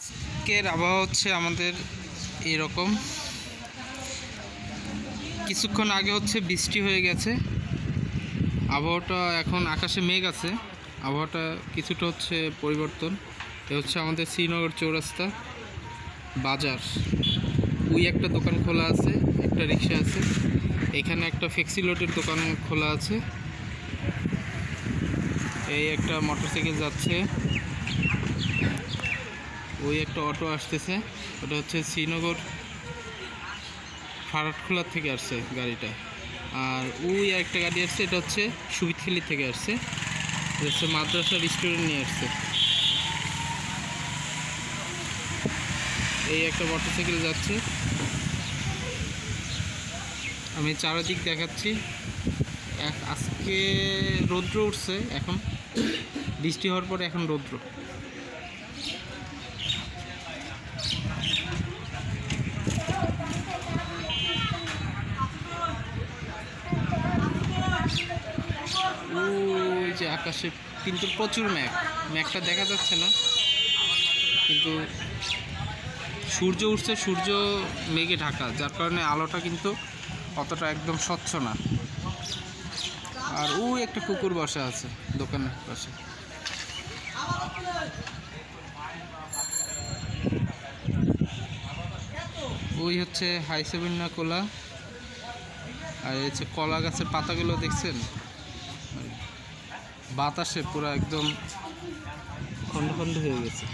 আজকের আবহাওয়া হচ্ছে আমাদের এরকম। কিছুক্ষণ আগে হচ্ছে বৃষ্টি হয়ে গেছে। আবহাওয়াটা এখন আকাশে মেঘ আছে। আবহাওয়াটা কিছুটা হচ্ছে পরিবর্তন। এ হচ্ছে আমাদের শ্রীনগর চৌরাস্তা বাজার। ওই একটা দোকান খোলা আছে, একটা রিক্সা আছে। এখানে একটা ফ্লেক্সিলোডের দোকান খোলা আছে। এই একটা মোটরসাইকেল যাচ্ছে। ওই একটা অটো আসতেছে। ওটা হচ্ছে শ্রীনগর ফারাটখোলা থেকে আসছে গাড়িটা। আর ওই একটা গাড়ি আসছে, এটা হচ্ছে সুবিতখালি থেকে আসছে। এটা হচ্ছে মাদ্রাসার স্টুডেন্ট নিয়ে আসছে। এই একটা মোটরসাইকেল যাচ্ছে। আমি চারিদিক দেখাচ্ছি। আজকে রৌদ্র উঠছে এখন। বৃষ্টি হওয়ার পরে এখন রৌদ্র। ওই যে আকাশে কিন্তু প্রচুর ম্যাঘ ম্যাঘটা দেখা যাচ্ছে না। কিন্তু সূর্য উঠছে, সূর্য মেঘে ঢাকা, যার কারণে আলোটা কিন্তু অতটা একদম স্বচ্ছ না। আর ওই একটা কুকুর বসা আছে দোকানের পাশে। ওই হচ্ছে হাই সেভেন না কোলা। আর হচ্ছে কলা গাছের পাতাগুলো দেখছেন? বাতাসে পুরো একদম খন্ড খন্ড হয়ে গেছে।